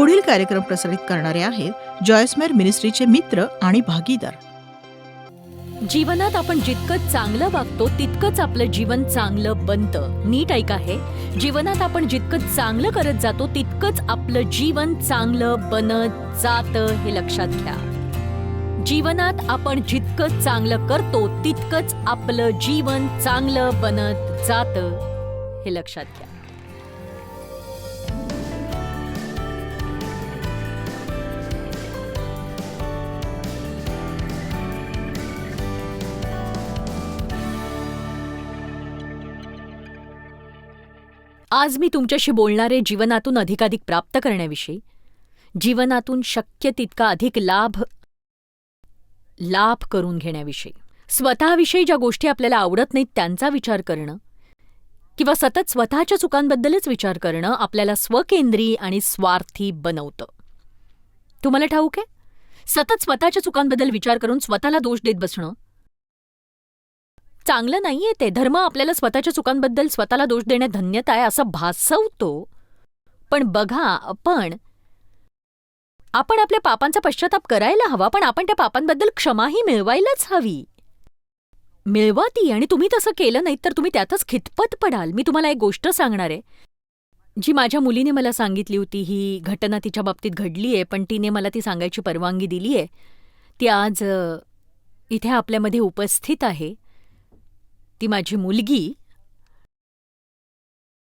पुढील कार्यक्रम प्रसारित करणारे आहेत जॉयस्मेर मिनिस्ट्रीचे मित्र आणि भागीदार. जीवनात आपण जितकं चांगलं वागतो तितकंच आपलं जीवन चांगलं बनतं. नीट ऐका हे. जीवनात आपण जितकं चांगलं करत जातो तितकंच आपलं जीवन चांगलं बनत जातं हे लक्षात घ्या. जीवनात आपण जितकं चांगलं करतो तितकंच आपलं जीवन चांगलं बनत जातं हे लक्षात घ्या. आज मी तुमच्याशी बोलणारे जीवनातून अधिकाधिक प्राप्त करण्याविषयी. जीवनातून शक्य तितका अधिक लाभ लाभ करून घेण्याविषयी. स्वतःविषयी ज्या गोष्टी आपल्याला आवडत नाहीत त्यांचा विचार करणं किंवा सतत स्वतःच्या चुकांबद्दलच विचार करणं आपल्याला स्वकेंद्री आणि स्वार्थी बनवतं. तुम्हाला ठाऊक आहे? सतत स्वतःच्या चुकांबद्दल विचार करून स्वतःला दोष देत बसणं चांगलं नाहीये ते. धर्म आपल्याला स्वतःच्या चुकांबद्दल स्वतःला दोष देण्यात धन्यता आहे असं भासवतो. पण बघा आपण आपण आपल्या पापांचा पश्चाताप करायला हवा पण आपण त्या पापांबद्दल क्षमाही मिळवायलाच हवी. मिळवा ती आणि तुम्ही तसं केलं नाही तर तुम्ही त्यातच खितपत पडाल. मी तुम्हाला एक गोष्ट सांगणार आहे. जी माझ्या मुलीने मला सांगितली होती ही घटना तिच्या बाबतीत घडली आहे पण तिने मला ती सांगायची परवानगी दिली आहे ती आज इथे आपल्यामध्ये उपस्थित आहे. ती माझी मुलगी.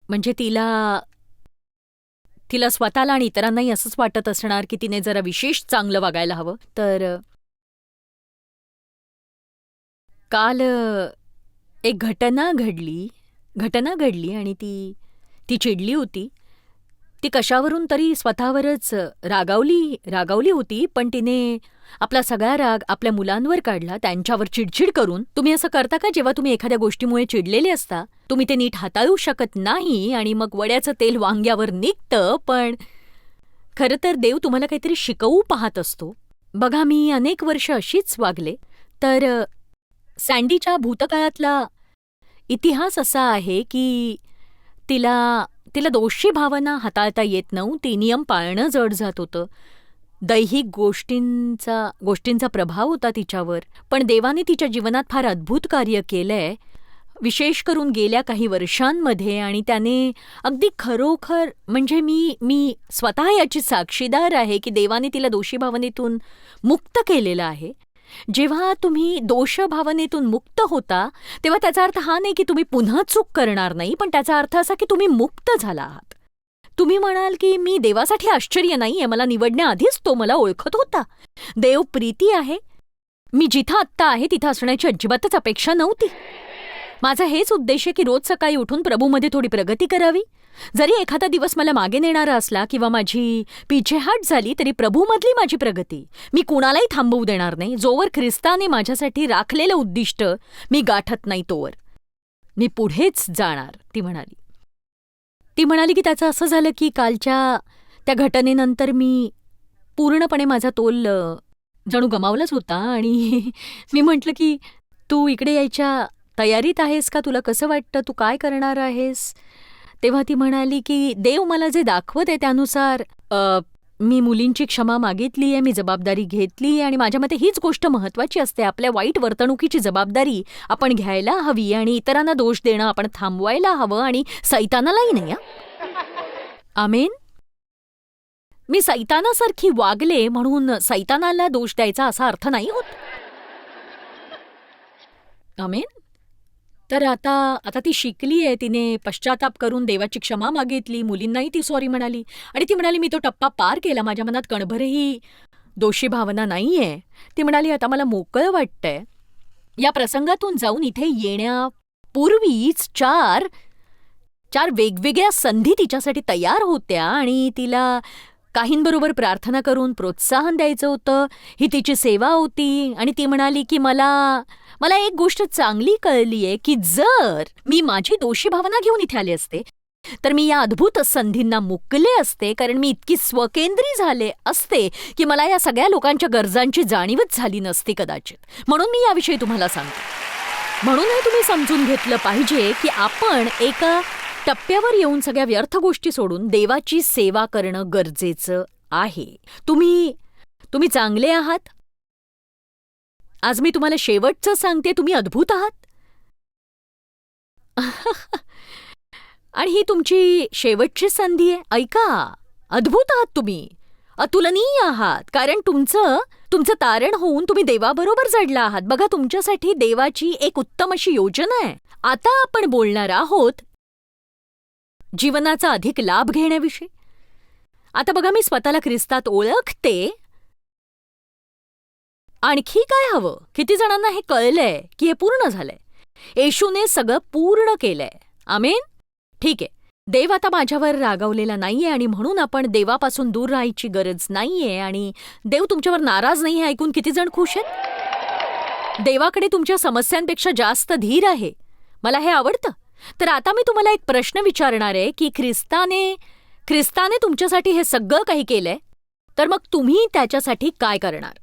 म्हणजे तिला तिला स्वतःला आणि इतरांनाही असंच वाटत असणार की तिने जरा विशेष चांगलं वागायला हवं. तर काल एक घटना घडली. घटना घडली आणि ती ती चिडली होती. ती कशावरून तरी स्वतःवरच रागावली रागावली होती पण तिने आपला सगळा राग आपल्या मुलांवर काढला त्यांच्यावर चिडचिड करून. तुम्ही असं करता का जेव्हा तुम्ही एखाद्या गोष्टीमुळे चिडलेले असता? तुम्ही ते नीट हाताळू शकत नाही आणि मग वड्याचं तेल वांग्यावर निघतं पण खरं तर देव तुम्हाला काहीतरी शिकवू पाहत असतो. बघा मी अनेक वर्ष अशीच वागले. तर सँडीच्या भूतकाळातला इतिहास असा आहे की तिला तिला दोषी भावना हाताळता येत नव्हती नियम पाळणं जड जात होतं. दैहिक गोष्टींचा गोष्टींचा प्रभाव होता तिच्यावर पण देवाने तिच्या जीवनात फार अद्भुत कार्य केलंय. विशेष करून गेल्या काही वर्षांमध्ये आणि त्याने अगदी खरोखर म्हणजे मी मी स्वतः याची साक्षीदार आहे की देवाने तिला दोषी भावनेतून मुक्त केलेलं आहे. जेव्हा तुम्ही दोष भावनेतून मुक्त होता तेव्हा त्याचा अर्थ हा नाही की तुम्ही पुन्हा चूक करणार नाही पण त्याचा अर्थ असा की तुम्ही मुक्त झाला आहात. तुम्ही म्हणाल की मी देवासाठी आश्चर्य नाहीये मला निवडण्याआधीच तो मला ओळखत होता. देव प्रीती आहे. मी जिथं आत्ता आहे तिथं असण्याची अजिबातच अपेक्षा नव्हती. माझा हेच उद्देश आहे की रोज सकाळी उठून प्रभूमध्ये थोडी प्रगती करावी. जरी एखादा दिवस मला मागे नेणारा असला किंवा माझी पिछेहाट झाली तरी प्रभूमधली माझी प्रगती. मी कुणालाही थांबवू देणार नाही. जोवर ख्रिस्ताने माझ्यासाठी राखलेलं उद्दिष्ट मी गाठत नाही तोवर. मी पुढेच जाणार ती म्हणाली. ती म्हणाली की त्याचं असं झालं की कालच्या त्या घटनेनंतर मी पूर्णपणे माझा तोल जणू गमावलाच होता आणि मी म्हटलं की तू इकडे यायच्या तयारीत आहेस का? तुला कसं वाटतं? तू काय करणार आहेस? तेव्हा ती म्हणाली की देव मला जे दाखवत आहे त्यानुसार अ, मी मुलींची क्षमा मागितली आहे मी जबाबदारी घेतली आहे आणि माझ्या मते हीच गोष्ट महत्वाची असते. आपल्या वाईट वर्तणुकीची जबाबदारी आपण घ्यायला हवी आणि इतरांना दोष देणं आपण थांबवायला हवं आणि सैतानालाही नाही हं. आमेन. मी सैतानासारखी वागले म्हणून सैतानाला दोष द्यायचा असा अर्थ नाही होत. आमेन. तर आता आता ती शिकली आहे तिने पश्चाताप करून देवाची क्षमा मागितली मुलींनाही ती सॉरी म्हणाली. आणि ती म्हणाली मी तो टप्पा पार केला माझ्या मनात कणभरही दोषी भावना नाहीये. ती म्हणाली आता मला मोकळं वाटतंय. या प्रसंगातून जाऊन इथे येण्यापूर्वीच चार चार वेगवेगळ्या संधी तिच्यासाठी तयार होत्या आणि तिला काहींबरोबर प्रार्थना करून प्रोत्साहन द्यायचं होतं. ही तिची सेवा होती आणि ती म्हणाली की मला मला एक गोष्ट चांगली कळली आहे की जर मी माझी दोषी भावना घेऊन इथे आले असते तर मी या अद्भुत संधींना मुकले असते कारण मी इतकी स्वकेंद्री झाले असते की मला या सगळ्या लोकांच्या गरजांची जाणीवच झाली नसती कदाचित. म्हणून मी याविषयी तुम्हाला सांगते. म्हणूनही तुम्ही समजून घेतलं पाहिजे की आपण एका टप्प्यावर येऊन सगळ्या व्यर्थ गोष्टी सोडून देवाची सेवा करणं गरजेचं आहे. तुम्ही तुम्ही चांगले आहात? आज मी तुम्हाला शेवटचं सांगते तुम्ही अद्भुत आहात? आणि ही तुमची शेवटची संधी आहे ऐका अद्भुत आहात तुम्ही अतुलनीय आहात कारण तुमचं तुमचं तारण होऊन तुम्ही देवाबरोबर जडला आहात. बघा तुमच्यासाठी देवाची एक उत्तम अशी योजना आहे. आता आपण बोलणार आहोत जीवनाचा अधिक लाभ घेण्याविषयी? आता बघा मी स्वतःला ख्रिस्तात ओळखते. आणखी काय हवं? किती जणांना हे कळलंय की हे पूर्ण झालंय? येशूने सगळं पूर्ण केलंय. आमेन? ठीक आहे. देव आता माझ्यावर रागावलेला नाहीये आणि म्हणून आपण देवापासून दूर राहायची गरज नाहीये आणि देव तुमच्यावर नाराज नाही हे ऐकून किती जण खुश आहेत? देवाकडे तुमच्या समस्यांपेक्षा जास्त धीर आहे. मला हे आवडतं. तर आता मी तुम्हाला एक प्रश्न विचारणार आहे की ख्रिस्ताने ख्रिस्ताने तुमच्यासाठी हे सगळं काही केलंय? तर मग तुम्ही त्याच्यासाठी काय करणार?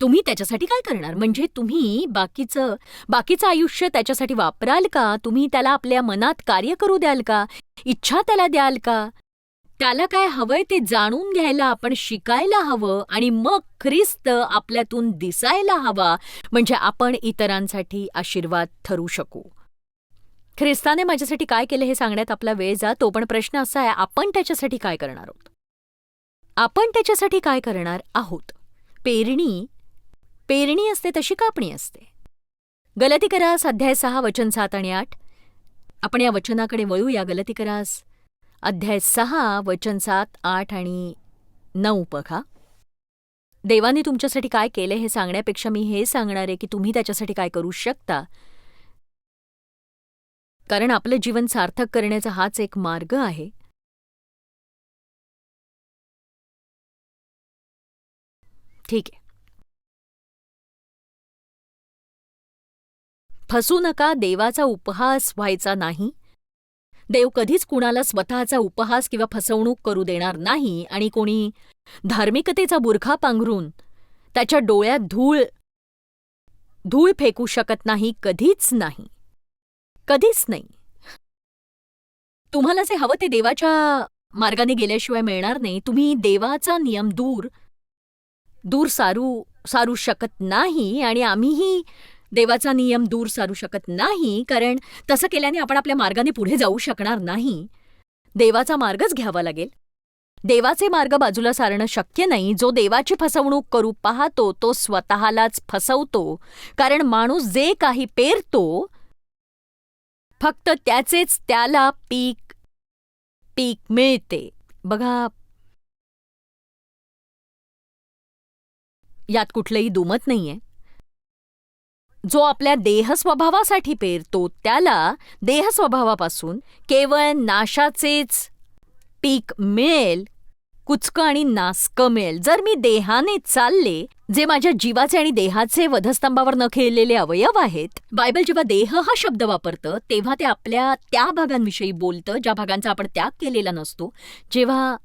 तुम्ही त्याच्यासाठी काय करणार? म्हणजे तुम्ही बाकीचं बाकीचं आयुष्य त्याच्यासाठी वापराल का? तुम्ही त्याला आपल्या मनात कार्य करू द्याल का? इच्छा त्याला द्याल का? त्याला काय हवंय ते जाणून घ्यायला आपण शिकायला हवं आणि मग ख्रिस्त आपल्यातून दिसायला हवा. म्हणजे आपण इतरांसाठी आशीर्वाद ठरू शकू. ख्रिस्ताने माझ्यासाठी काय केलं हे सांगण्यात आपला वेळ जातो पण प्रश्न असा आहे आपण त्याच्यासाठी काय करणार आहोत? आपण त्याच्यासाठी काय करणार आहोत? पेरणी पेरणी असते तशी कापणी असते? गलतीकरास अध्याय सहा वचन सात आणि आठ. आपण या वचनाकडे वळूया गलतीकरास अध्याय सहा वचन सात आठ आणि नऊ बघा. देवाने तुमच्यासाठी काय केलं हे सांगण्यापेक्षा मी हे सांगणार आहे की तुम्ही त्याच्यासाठी काय करू शकता. कारण आपलं जीवन सार्थक करण्याचा हाच एक मार्ग आहे. ठीक आहे. फसू नका देवाचा उपहास व्हायचा नाही. देव कधीच कुणाला स्वतःचा उपहास किंवा फसवणूक करू देणार नाही आणि कोणी धार्मिकतेचा बुरखा पांघरून त्याच्या डोळ्यात धूळ धूळ फेकू शकत नाही कधीच नाही. कधीच नाही. तुम्हाला जे हवं ते देवाच्या मार्गाने गेल्याशिवाय मिळणार नाही. तुम्ही देवाचा नियम दूर दूर सारू सारू शकत नाही आणि आम्हीही देवाचा नियम दूर सारू शकत नाही कारण तसं केल्याने आपण आपल्या मार्गाने पुढे जाऊ शकणार नाही. देवाचा मार्गच घ्यावा लागेल. देवाचे मार्ग बाजूला सारणं शक्य नाही. जो देवाची फसवणूक करू पाहतो तो स्वतःलाच फसवतो. कारण माणूस जे काही पेरतो फक्त त्याचेच त्याला पीक पीक मिळते. बघा. यात कुठलंही दुमत नाहीये. जो आपल्या देहस्वभावासाठी पेरतो त्याला देहस्वभावापासून केवळ नाशाचेच पीक मिळेल कुचकं आणि नासकं मिळेल. जर मी देहाने चालले जे माझ्या जीवाचे आणि देहाचे वधस्तंभावर न खेळलेले अवयव आहेत बायबल जेव्हा देह हा शब्द वापरतं तेव्हा ते आपल्या त्या भागांविषयी बोलतं ज्या भागांचा आपण त्याग केलेला नसतो. जेव्हा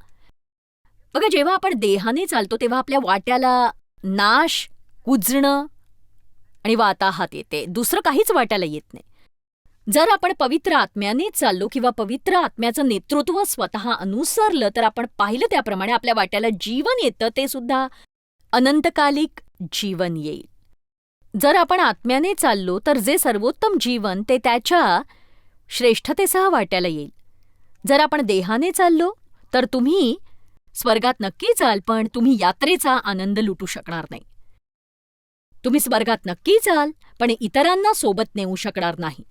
बघा जेव्हा आपण देहाने चालतो तेव्हा आपल्या वाट्याला नाश कुजणं आणि वाताहात येते. दुसरं काहीच वाट्याला येत नाही. जर आपण पवित्र आत्म्याने चाललो किंवा पवित्र आत्म्याचं नेतृत्व स्वतः अनुसरलं तर आपण पाहिलं त्याप्रमाणे आपल्या वाट्याला जीवन येतं ते सुद्धा अनंतकालिक जीवन येईल. जर आपण आत्म्याने चाललो तर जे सर्वोत्तम जीवन ते त्याच्या श्रेष्ठतेसह वाट्याला येईल. जर आपण देहाने चाललो तर तुम्ही स्वर्गात नक्की चाल पण तुम्ही यात्रेचा आनंद लुटू शकणार नाही. तुम्ही स्वर्गात नक्की चाल पण इतरांना सोबत नेऊ शकणार नाही.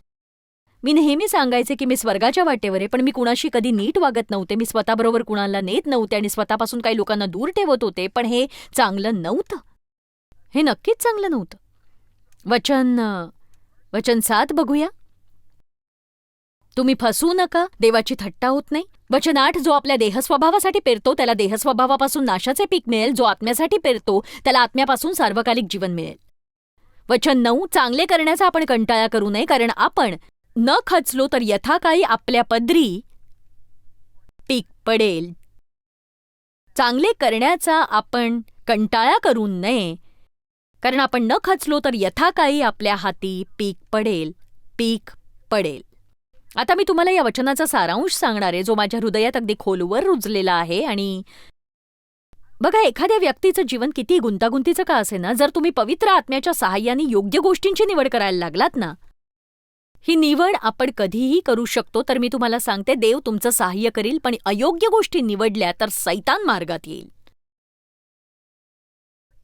मी नेहमी सांगायचे की मी स्वर्गाच्या वाटेवर आहे पण मी कुणाशी कधी नीट वागत नव्हते. मी स्वतःबरोबर कुणाला नेत नव्हते आणि स्वतःपासून काही लोकांना दूर ठेवत होते पण हे चांगलं नव्हतं. हे नक्कीच चांगलं नव्हतं. वचन वचन सात बघूया. तुम्ही फसू नका देवाची थट्टा होत नाही. वचन आठ जो आपल्या देहस्वभावासाठी पेरतो त्याला देहस्वभावापासून नाशाचे पीक मिळेल. जो आत्म्यासाठी पेरतो त्याला आत्म्यापासून सार्वकालिक जीवन मिळेल. वचन नऊ चांगले करण्याचा आपण कंटाळा करू नये कारण आपण न खचलो तर यथाकाळी आपल्या पदरी पीक पडेल. चांगले करण्याचा आपण कंटाळा करू नये. कारण आपण न खचलो तर यथाकाळी आपल्या हाती पीक पडेल. पीक पडेल. आता मी तुम्हाला या वचनाचा सारांश सांगणार आहे जो माझ्या हृदयात अगदी खोलवर रुजलेला आहे आणि बघा एखाद्या व्यक्तीचं जीवन किती गुंतागुंतीचं का असे ना जर तुम्ही पवित्र आत्म्याच्या सहाय्याने योग्य गोष्टींची निवड करायला लागलात ना ही निवड आपण कधीही करू शकतो. तर मी तुम्हाला सांगते देव तुमचं सहाय्य करील पण अयोग्य गोष्टी निवडल्या तर सैतान मार्गात येईल.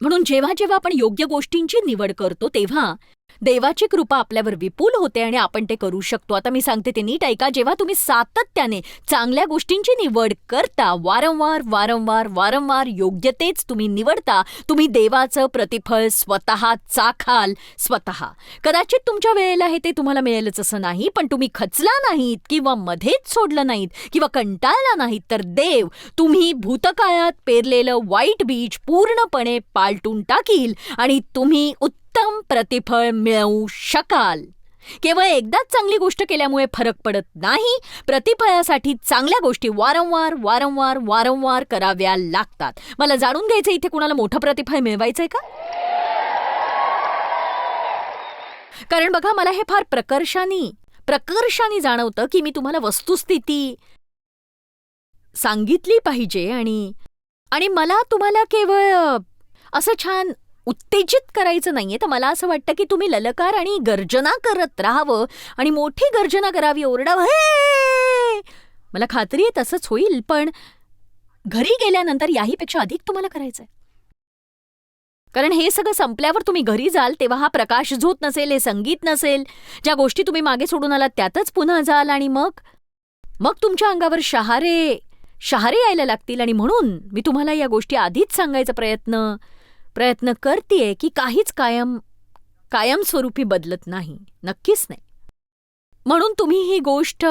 म्हणून जेव्हा जेव्हा आपण योग्य गोष्टींची निवड करतो तेव्हा देवाची कृपा आपल्यावर विपुल होते आणि आपण ते करू शकतो. आता मी सांगते ते नीट ऐका. जेव्हा तुम्ही सातत्याने चांगल्या गोष्टींची निवड करता वारंवार वारंवार वारंवार योग्य तेच तुम्ही निवडता तुम्ही देवाचं प्रतिफळ स्वतः चाखाल स्वतः. कदाचित तुमच्या वेळेला हे ते तुम्हाला मिळेलच असं नाही पण तुम्ही खचला नाहीत किंवा मध्येच सोडलं नाहीत किंवा कंटाळला नाहीत तर देव तुम्ही भूतकाळात पेरलेलं वाईट बीज पूर्णपणे पालटून टाकील आणि तुम्ही उत्तम उत्तम प्रतिफळ मिळवू शकाल. केवळ एकदाच चांगली गोष्ट केल्यामुळे फरक पडत नाही. प्रतिफळासाठी चांगल्या गोष्टी वारंवार वारंवार वारंवार कराव्या लागतात. मला जाणून घ्यायचं इथे कुणाला मोठं प्रतिफळ मिळवायचंय का? कारण बघा मला हे फार प्रकर्षाने प्रकर्षाने जाणवतं की मी तुम्हाला वस्तुस्थिती सांगितली पाहिजे आणि आणि मला तुम्हाला केवळ असं छान उत्तेजित करायचं नाहीये तर मला असं वाटतं की तुम्ही ललकार आणि गर्जना करत राहावं आणि मोठी गर्जना करावी ओरडावं "हे!" मला खात्री आहे तसंच होईल पण घरी गेल्यानंतर याहीपेक्षा अधिक तुम्हाला करायचंय कारण हे सगळं संपल्यावर तुम्ही घरी जाल तेव्हा हा प्रकाश झोत नसेल हे संगीत नसेल ज्या गोष्टी तुम्ही मागे सोडून आलात त्यातच पुन्हा जाल आणि मग मग तुमच्या अंगावर शहारे शहारे यायला लागतील आणि म्हणून मी तुम्हाला या गोष्टी आधीच सांगायचा प्रयत्न प्रयत्न करतीये की काहीच कायम कायमस्वरूपी बदलत नाही. नक्कीच नाही. म्हणून तुम्ही ही गोष्ट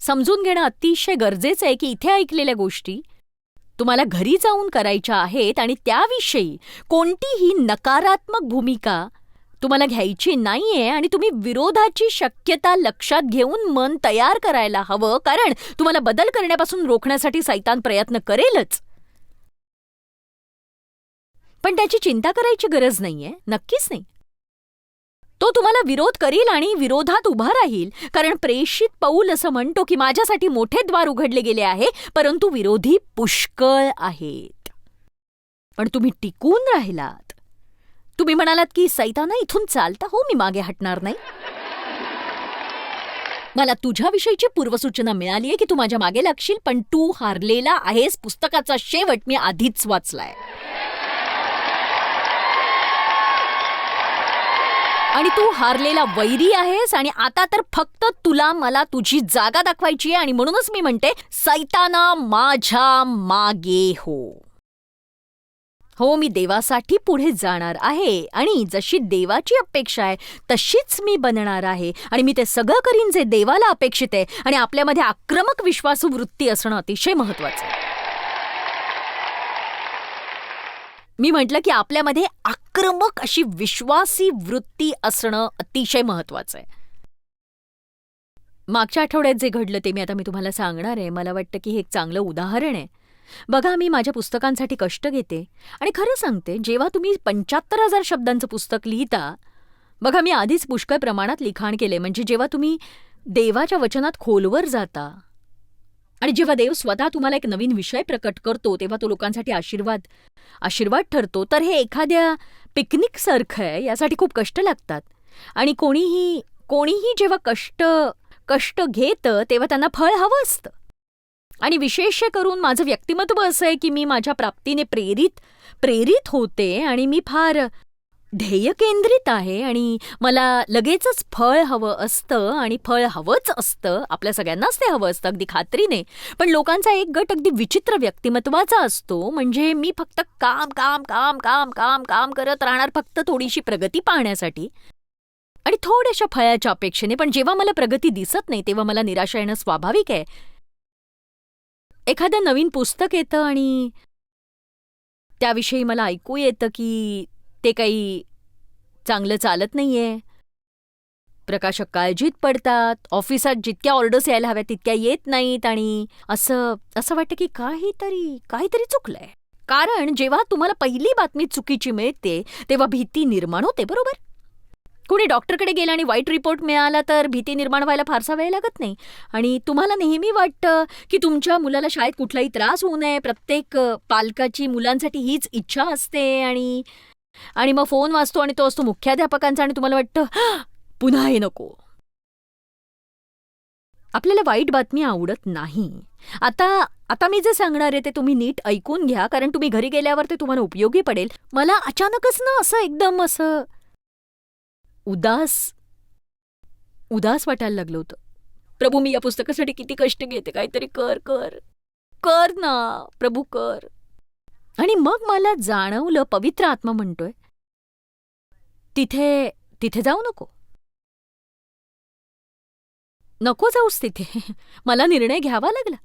समजून घेणं अतिशय गरजेचं आहे की इथे ऐकलेल्या गोष्टी तुम्हाला घरी जाऊन करायच्या आहेत आणि त्याविषयी कोणतीही नकारात्मक भूमिका तुम्हाला घ्यायची नाहीये आणि तुम्ही विरोधाची शक्यता लक्षात घेऊन मन तयार करायला हवं कारण तुम्हाला बदल करण्यापासून रोखण्यासाठी सैतान प्रयत्न करेलच. पण त्याची चिंता करायची गरज नाहीये. नक्कीच नाही. तो तुम्हाला विरोध करील आणि विरोधात उभा राहील. कारण प्रेषित पौल असं म्हणतो की माझ्यासाठी मोठे द्वार उघडले गेले आहे परंतु विरोधी पुष्कळ आहेत. पण तुम्ही टिकून राहिलात. तुम्ही म्हणालात की सैताना इथून चालता हो मी मागे हटणार नाही. मला तुझ्याविषयीची पूर्वसूचना मिळाली आहे की तू माझ्या मागे लागशील पण तू हारलेला आहेस. पुस्तकाचा शेवट मी आधीच वाचलाय. आणि तू हारलेला वैरी आहेस आणि आता तर फक्त तुला मला तुझी जागा दाखवायची आहे आणि म्हणूनच मी म्हणते सैताना माझ्या मागे हो. हो मी देवासाठी पुढे जाणार आहे आणि जशी देवाची अपेक्षा आहे तशीच मी बनणार आहे आणि मी ते सगळं करीन जे देवाला अपेक्षित आहे आणि आपल्यामध्ये आक्रमक विश्वासू वृत्ती असणं अतिशय महत्वाचं आहे. मी म्हटलं की आपल्यामध्ये आक्रमक अशी विश्वासी वृत्ती असणं अतिशय महत्वाचं आहे. मागच्या आठवड्यात जे घडलं ते मी आता मी तुम्हाला सांगणार आहे. मला वाटतं की हे एक चांगलं उदाहरण आहे. बघा मी माझ्या पुस्तकांसाठी कष्ट घेते आणि खरं सांगते जेव्हा तुम्ही पंच्याहत्तर हजार शब्दांचं पुस्तक लिहिता बघा मी आधीच पुष्कळ प्रमाणात लिखाण केले म्हणजे जेव्हा तुम्ही देवाच्या वचनात खोलवर जाता आणि जेव्हा देव स्वतः तुम्हाला एक नवीन विषय प्रकट करतो तेव्हा तो लोकांसाठी आशीर्वाद आशीर्वाद ठरतो. तर हे एखाद्या पिकनिकसारखं आहे यासाठी खूप कष्ट लागतात. आणि कोणीही कोणीही जेव्हा कष्ट कष्ट घेतं तेव्हा त्यांना फळ हवं असतं. आणि विशेष करून माझं व्यक्तिमत्व असं आहे की मी माझ्या प्राप्तीने प्रेरित प्रेरित होते आणि मी फार ध्येय केंद्रित आहे आणि मला लगेचच फळ हवं असतं आणि फळ हवंच असतं. आपल्या सगळ्यांनाच ते हवं असतं अगदी खात्रीने. पण लोकांचा एक गट अगदी विचित्र व्यक्तिमत्वाचा असतो. म्हणजे मी फक्त काम काम काम काम काम काम करत राहणार फक्त थोडीशी प्रगती पाहण्यासाठी. आणि थोड्याशा फळाच्या अपेक्षेने पण जेव्हा मला प्रगती दिसत नाही तेव्हा मला निराशा येणं स्वाभाविक आहे. एखादं नवीन पुस्तक येतं आणि त्याविषयी मला ऐकू येतं की ते काही चांगलं चालत नाहीये. प्रकाशक काळजीत पडतात. ऑफिसात जितक्या ऑर्डर्स यायला हव्या तितक्या येत नाहीत आणि असं असं वाटतं की काहीतरी काहीतरी चुकलंय. कारण जेव्हा तुम्हाला पहिली बातमी चुकीची मिळते तेव्हा भीती निर्माण होते बरोबर? कुणी डॉक्टरकडे गेला आणि वाईट रिपोर्ट मिळाला तर भीती निर्माण व्हायला फारसा वेळ लागत नाही. आणि तुम्हाला नेहमी वाटतं की तुमच्या मुलाला शाळेत कुठलाही त्रास होऊ नये. प्रत्येक पालकाची मुलांसाठी हीच इच्छा असते आणि आणि मग फोन वाचतो आणि तो असतो मुख्याध्यापकांचा आणि तुम्हाला वाटतं पुन्हा हे नको. आपल्याला वाईट बातमी आवडत नाही. आता आता मी जे सांगणार आहे ते तुम्ही नीट ऐकून घ्या कारण तुम्ही घरी गेल्यावर ते तुम्हाला उपयोगी पडेल. मला अचानकच ना असं एकदम असं उदास उदास वाटायला लागलं होतं. प्रभू मी या पुस्तकासाठी किती कष्ट घेते काहीतरी कर कर. कर ना प्रभू कर. आणि मग मला जाणवलं पवित्र आत्मा म्हणतोय. तिथे तिथे जाऊ नको. नको जाऊस तिथे. मला निर्णय घ्यावा लागला.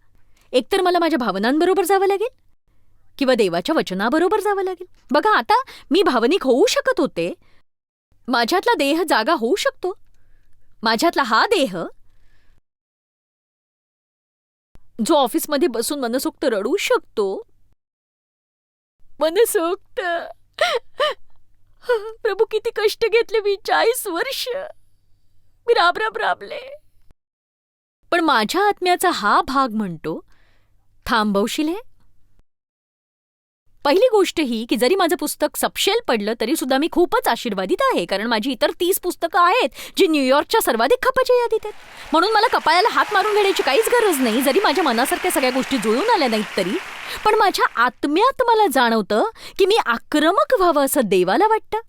एकतर मला माझ्या भावनांबरोबर जावं लागेल किंवा देवाच्या वचनाबरोबर जावं लागेल. बघा आता मी भावनिक होऊ शकत होते. माझ्यातला देह जागा होऊ शकतो. माझ्यातला हा देह जो ऑफिसमध्ये बसून मनसोक्त रडू शकतो मनसोक्त प्रभू किती कष्ट घेतले मी चाळीस वर्ष. मी राब राब राबले. पण माझ्या आत्म्याचा हा भाग म्हणतो थांबवशील हे? पहिली गोष्ट ही की जरी माझं पुस्तक सपशेल पडलं तरी सुद्धा मी खूपच आशीर्वादित आहे कारण माझी इतर तीस पुस्तकं आहेत जी न्यूयॉर्कच्या सर्वाधिक खपाच्या यादीत आहेत. म्हणून मला कपाळाला हात मारून घेण्याची काहीच गरज नाही जरी माझ्या मनासारख्या सगळ्या गोष्टी जुळून आल्या नाहीत तरी. पण माझ्या आत्म्यात मला जाणवतं की मी आक्रमक व्हावं असं देवाला वाटतं.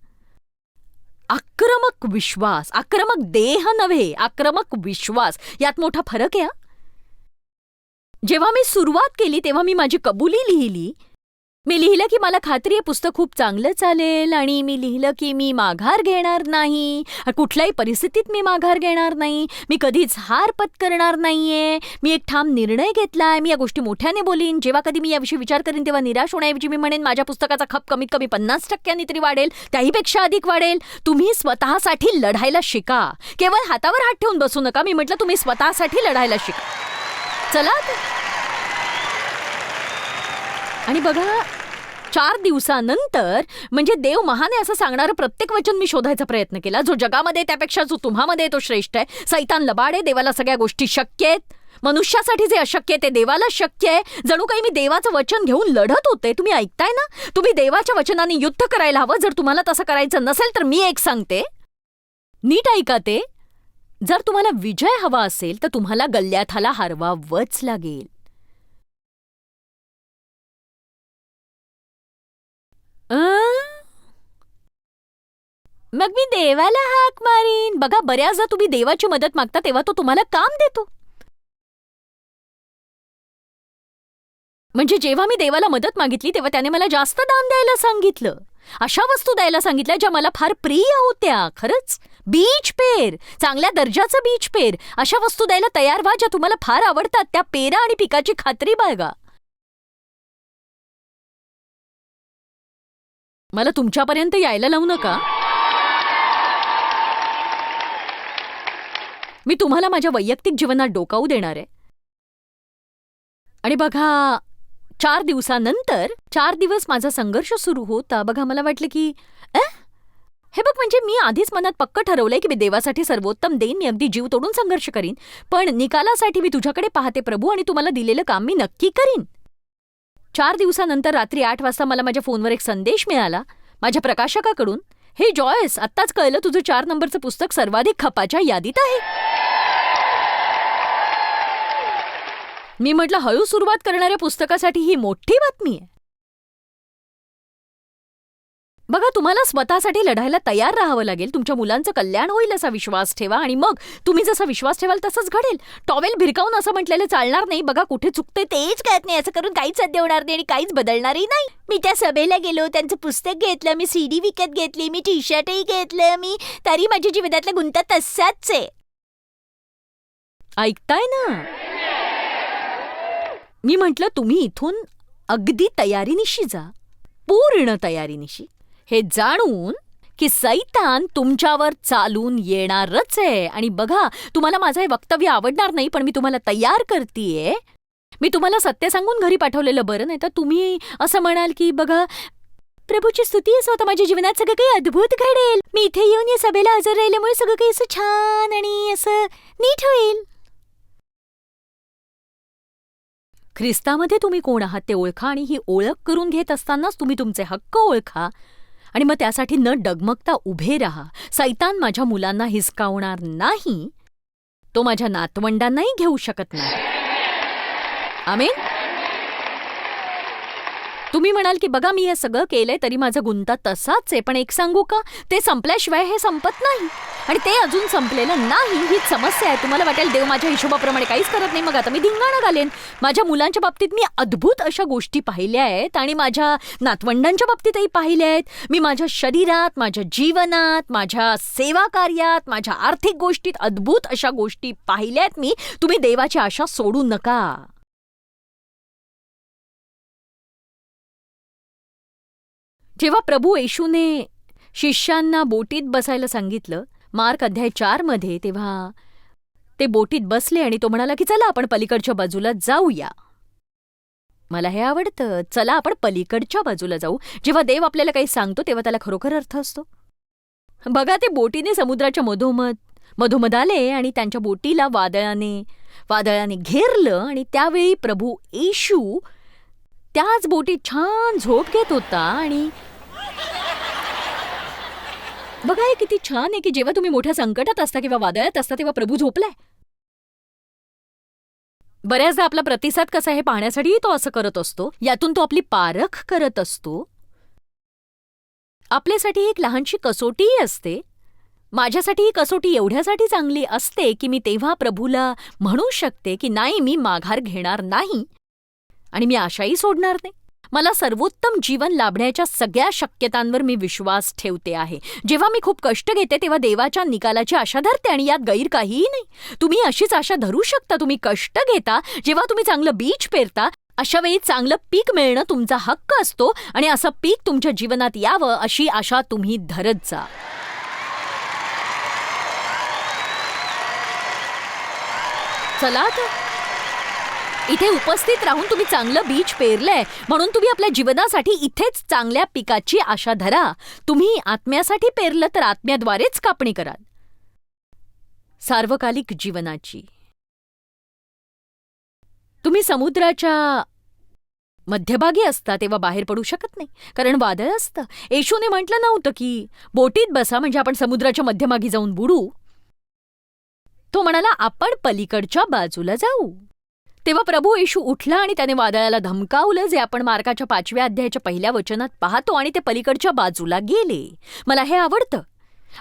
आक्रमक विश्वास आक्रमक देह नव्हे आक्रमक विश्वास यात मोठा फरक आहे जेव्हा मी सुरुवात केली तेव्हा मी माझी कबुली लिहिली मी लिहिलं की मला खात्री आहे पुस्तक खूप चांगलं चालेल आणि मी लिहिलं की मी माघार घेणार नाही. कुठल्याही परिस्थितीत मी माघार घेणार नाही. मी कधीच हार पत्करणार नाहीये. मी एक ठाम निर्णय घेतलाय. मी या गोष्टी मोठ्याने बोलीन. जेव्हा कधी मी याविषयी विचार करीन तेव्हा निराश होण्याऐवजी मी म्हणेन माझ्या पुस्तकाचा खप कमीत कमी पन्नास टक्क्यांनी तरी वाढेल त्याहीपेक्षा अधिक वाढेल. तुम्ही स्वतःसाठी लढायला शिका. केवळ हातावर हात ठेवून बसू नका. मी म्हटलं तुम्ही स्वतःसाठी लढायला शिका. चला आणि बघा चार दिवसानंतर म्हणजे देव महान आहे असं सांगणारं प्रत्येक वचन मी शोधायचा प्रयत्न केला. जो जगामध्ये त्यापेक्षा जो तुम्हामध्ये तो श्रेष्ठ आहे. सैतान लबाडे देवाला सगळ्या गोष्टी शक्य आहेत. मनुष्यासाठी जे अशक्य आहे ते देवाला शक्य आहे. जणू काही मी देवाचं वचन घेऊन लढत होते तुम्ही ऐकताय ना? तुम्ही देवाच्या वचनाने युद्ध करायला हवं. जर तुम्हाला तसं करायचं नसेल तर मी एक सांगते. नीट ऐका ते. जर तुम्हाला विजय हवा असेल तर तुम्हाला गल्ल्याथाला हरवावंच लागेल अं? मग मी देवाला हाक मारीन. बघा बऱ्याचदा तुम्ही देवाची मदत मागता तेव्हा तो तुम्हाला काम देतो. म्हणजे जेव्हा मी देवाला मदत मागितली तेव्हा त्याने मला जास्त दान द्यायला सांगितलं. अशा वस्तू द्यायला सांगितल्या ज्या मला फार प्रिय होत्या. खरंच? बीच पेर. चांगल्या दर्जाचं बीच पेर. अशा वस्तू द्यायला तयार व्हा ज्या तुम्हाला फार आवडतात. त्या पेरा आणि पिकाची खात्री बाळगा. मला तुमच्यापर्यंत यायला लावू नका. मी तुम्हाला माझ्या वैयक्तिक जीवनात डोकावू देणार आहे. आणि बघा चार दिवसानंतर चार दिवस माझा संघर्ष सुरू होता. बघा मला वाटलं की ए हे बघ म्हणजे मी आधीच मनात पक्क ठरवलंय की मी देवासाठी सर्वोत्तम देईन मी अगदी जीव तोडून संघर्ष करीन. पण निकालासाठी मी तुझ्याकडे पाहते प्रभू आणि तुम्हाला दिलेलं काम मी नक्की करीन. चार दिवसानंतर रात्री आठ वाजता मला माझ्या फोनवर एक संदेश मिळाला माझ्या प्रकाशकाकडून. हे जॉयस आत्ताच कळलं तुझं चार नंबरचं पुस्तक सर्वाधिक खपाच्या यादीत आहे. मी म्हटलं हळू सुरुवात करणाऱ्या पुस्तकासाठी ही मोठी बातमी आहे. बघा तुम्हाला स्वतःसाठी लढायला तयार राहावं लागेल. तुमच्या मुलांचं कल्याण होईल असा विश्वास ठेवा आणि मग तुम्ही जसा विश्वास ठेवाल तसंच घडेल. टॉवेल भिरकावून असं म्हटलेलं चालणार नाही. बघा कुठे चुकते तेच कळत नाही. असं करून काहीच सध्या होणार नाही आणि काहीच बदलणारही नाही. मी त्या सभेला गेलो त्यांचं पुस्तक घेतलं मी सीडी विकत घेतली मी टी शर्टही घेतलं मी तरी माझ्या जीवनातला गुंता तसाच आहे. ऐकताय ना? मी म्हटलं तुम्ही इथून अगदी तयारीनिशी जा. पूर्ण तयारीनिशी. हे जाणून की सैतान तुमच्यावर चालून येणारच आहे. आणि बघा तुम्हाला माझं हे वक्तव्य आवडणार नाही पण मी तुम्हाला तयार करतीये. मी तुम्हाला सत्य सांगून घरी पाठवलेलं बरं नाही तर तुम्ही असं म्हणाल की बघा प्रभूची स्तुती असो आता माझ्या जीवनात सगळं काही अद्भुत घडेल. मी इथे येऊन या सभेला हजर राहिल्यामुळे सगळं काही असं छान आणि असं नीट होईल. ख्रिस्तामध्ये तुम्ही कोण आहात ते ओळखा आणि ही ओळख करून घेत असतानाच तुम्ही तुमचे हक्क ओळखा. आणि मग त्यासाठी न डगमगता उभे राहा. सैतान माझ्या मुलांना हिसकावणार नाही. तो माझ्या नातवंडांनाही घेऊ शकत नाही. आमेन? तुम्ही म्हणाल की बघा मी हे सगळं केलंय तरी माझा गुंता तसाच आहे पण एक सांगू का? ते संपल्याशिवाय हे संपत नाही. आणि ते अजून संपलेलं नाही हीच समस्या आहे. तुम्हाला वाटेल देव माझ्या हिशोबाप्रमाणे काहीच करत नाही. मग आता मी धिंगाणं घालेन. माझ्या मुलांच्या बाबतीत मी अद्भुत अशा गोष्टी पाहिल्या आहेत आणि माझ्या नातवंडांच्या बाबतीतही पाहिल्या आहेत. मी माझ्या शरीरात माझ्या जीवनात माझ्या सेवा कार्यात माझ्या आर्थिक गोष्टीत अद्भुत अशा गोष्टी पाहिल्यात मी. तुम्ही देवाची आशा सोडू नका. जेव्हा प्रभू येशूने शिष्यांना बोटीत बसायला सांगितलं मार्क अध्याय चारमध्ये तेव्हा ते बोटीत बसले आणि तो म्हणाला की चला आपण पलीकडच्या बाजूला जाऊया. मला हे आवडतं. चला आपण पलीकडच्या बाजूला जाऊ. जेव्हा देव आपल्याला काही सांगतो तेव्हा त्याला खरोखर अर्थ असतो. बघा ते बोटीने समुद्राच्या मधोमध मधोमध आले आणि त्यांच्या बोटीला वादळाने वादळाने घेरलं आणि त्यावेळी प्रभू येशू त्याच बोटीत छान झोप घेत होता आणि बघा हे किती छान आहे की जेव्हा तुम्ही मोठ्या संकटात असता किंवा वादळात असता तेव्हा प्रभू झोपलाय. बऱ्याचदा आपला प्रतिसाद कसा आहे हे पाहण्यासाठीही तो असं करत असतो. यातून तो आपली पारख करत असतो. आपल्यासाठी एक लहानशी कसोटीही असते. माझ्यासाठी ही कसोटी एवढ्यासाठी चांगली असते की मी तेव्हा प्रभूला म्हणू शकते की नाही मी माघार घेणार नाही आणि मी आशाही सोडणार नाही. मला सर्वोत्तम जीवन लाभण्याच्या सगळ्या शक्यतांवर मी विश्वास ठेवते आहे. जेव्हा मी खूप कष्ट घेते तेव्हा देवाच्या निकालाची आशा धरते आणि यात गैर काहीही नाही. तुम्ही अशीच आशा धरू शकता. तुम्ही कष्ट घेता जेव्हा तुम्ही चांगलं बीज पेरता अशा वेळी चांगलं पीक मिळणं तुमचा हक्क असतो आणि असं पीक तुमच्या जीवनात यावं अशी आशा तुम्ही धरत जा. चला तर इथे उपस्थित राहून तुम्ही चांगलं बीज पेरलंय. म्हणून तुम्ही आपल्या जीवनासाठी इथेच चांगल्या पिकाची आशा धरा. तुम्ही आत्म्यासाठी पेरलं तर आत्म्याद्वारेच कापणी कराल. सार्वकालिक जीवनाची. तुम्ही समुद्राच्या मध्यभागी असता तेव्हा बाहेर पडू शकत नाही. कारण वादळ असतं. येशूने म्हटलं नव्हतं की बोटीत बसा म्हणजे आपण समुद्राच्या मध्यभागी जाऊन बुडू. तो म्हणाला आपण पलीकडच्या बाजूला जाऊ. तेव्हा प्रभू येशू उठला आणि त्याने वादळाला धमकावलं जे आपण मार्काच्या पाचव्या अध्यायाच्या पहिल्या वचनात पाहतो आणि ते पलीकडच्या बाजूला गेले. मला हे आवडतं.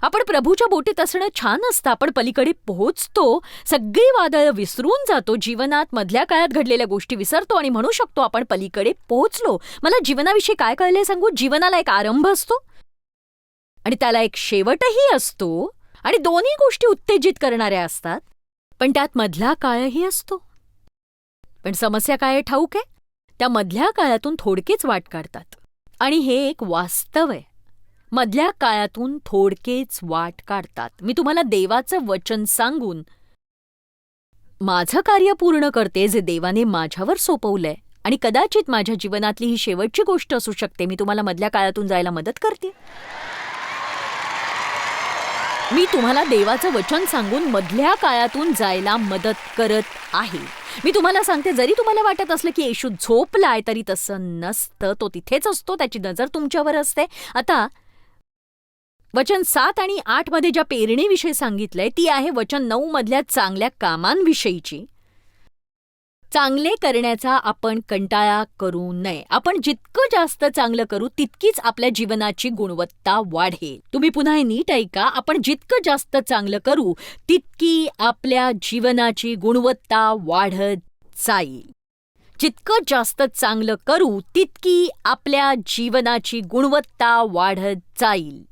आपण प्रभूच्या बोटीत असणं छान असतं. आपण पलीकडे पोहोचतो सगळी वादळं विसरून जातो जीवनात मधल्या काळात घडलेल्या गोष्टी विसरतो आणि म्हणू शकतो आपण पलीकडे पोहोचलो. मला जीवनाविषयी काय कळले सांगू? जीवनाला एक आरंभ असतो आणि त्याला एक शेवटही असतो आणि दोन्ही गोष्टी उत्तेजित करणाऱ्या असतात. पण त्यात मधला काळही असतो. पण समस्या काय आहे ठाऊक आहे? त्या मधल्या काळातून थोडकेच वाट काढतात. आणि हे एक वास्तव आहे. मधल्या काळातून थोडकेच वाट काढतात. मी तुम्हाला देवाचं वचन सांगून माझं कार्य पूर्ण करते जे देवाने माझ्यावर सोपवलंय. आणि कदाचित माझ्या जीवनातली ही शेवटची गोष्ट असू शकते. मी तुम्हाला मधल्या काळातून जायला मदत करते. मी तुम्हाला देवाचं वचन सांगून मधल्या काळातून जायला मदत करत आहे. मी तुम्हाला सांगते जरी तुम्हाला वाटत असलं की येशू झोपलाय तरी तसं नसतं. तो तिथेच असतो त्याची नजर तुमच्यावर असते. आता वचन सात आणि आठमध्ये ज्या पेरणीविषयी सांगितलंय ती आहे वचन नऊ मधल्या चांगल्या कामांविषयीची. चांगले करण्याचा आपण कंटाळा करू नये. आपण जितकं जास्त चांगलं करू तितकीच आपल्या जीवनाची गुणवत्ता वाढेल. तुम्ही पुन्हा नीट ऐका आपण जितकं जास्त चांगलं करू तितकी आपल्या जीवनाची गुणवत्ता वाढत जाईल. जितकं जास्त चांगलं करू तितकी आपल्या जीवनाची गुणवत्ता वाढत जाईल.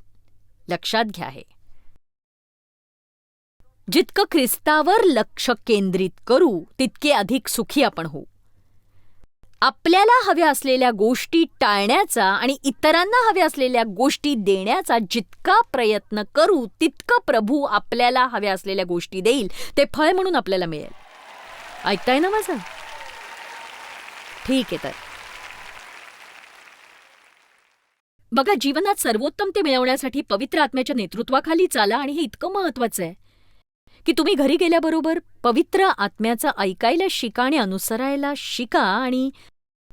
लक्षात घ्या हे. जितकं ख्रिस्तावर लक्ष केंद्रित करू तितके अधिक सुखी आपण होऊ. आपल्याला हव्या असलेल्या गोष्टी टाळण्याचा आणि इतरांना हव्या असलेल्या गोष्टी देण्याचा जितका प्रयत्न करू तितकं प्रभू आपल्याला हव्या असलेल्या गोष्टी देईल ते फळ म्हणून आपल्याला मिळेल. ऐकताय ना माझं? ठीक आहे तर. बघा जीवनात सर्वोत्तम ते मिळवण्यासाठी पवित्र आत्म्याच्या नेतृत्वाखाली चाला आणि हे इतकं महत्वाचं आहे. की तुम्ही घरी गेल्याबरोबर पवित्र आत्म्याचं ऐकायला शिका आणि अनुसरायला शिका आणि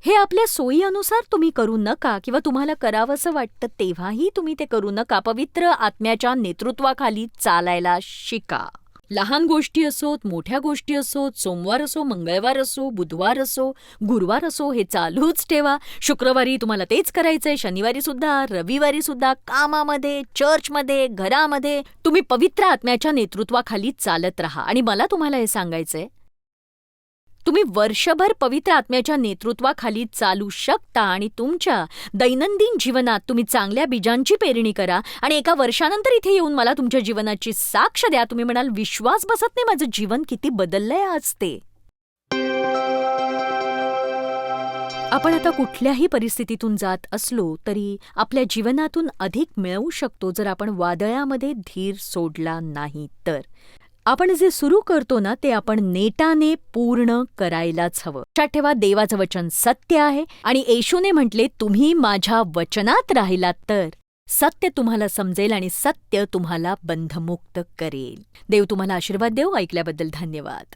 हे आपल्या सोयीनुसार तुम्ही करू नका किंवा तुम्हाला करावंसं वाटतं तेव्हाही तुम्ही ते करू नका. पवित्र आत्म्याच्या नेतृत्वाखाली चालायला शिका. लहान गोष्टी असोत मोठ्या गोष्टी असोत सोमवार असो मंगळवार असो बुधवार असो गुरुवार असो हे चालूच ठेवा. शुक्रवारी तुम्हाला तेच करायचंय. शनिवारी सुद्धा रविवारी सुद्धा कामामध्ये चर्चमध्ये घरामध्ये तुम्ही पवित्र आत्म्याच्या नेतृत्वाखाली चालत राहा. आणि मला तुम्हाला हे सांगायचंय तुम्ही वर्षभर पवित्र आत्म्याच्या नेतृत्वाखाली चालू शकता आणि तुमच्या दैनंदिन जीवनात तुम्ही चांगल्या बीजांची पेरणी करा आणि एका वर्षानंतर इथे येऊन मला तुमच्या जीवनाची साक्ष द्या. तुम्ही म्हणाल विश्वास बसत नाही माझं जीवन किती बदललंय आज ते. आपण आता कुठल्याही परिस्थितीतून जात असलो तरी आपल्या जीवनातून अधिक मिळवू शकतो जर आपण वादळामध्ये धीर सोडला नाही तर. आपण जे सुरू करतो ना ते आपण नेटाने पूर्ण करायलाच हवं. लक्षात ठेवा देवाचं वचन सत्य आहे आणि येशूने म्हटले तुम्ही माझ्या वचनात राहिलात तर सत्य तुम्हाला समजेल आणि सत्य तुम्हाला बंधमुक्त करेल. देव तुम्हाला आशीर्वाद देऊ ऐकल्याबद्दल धन्यवाद.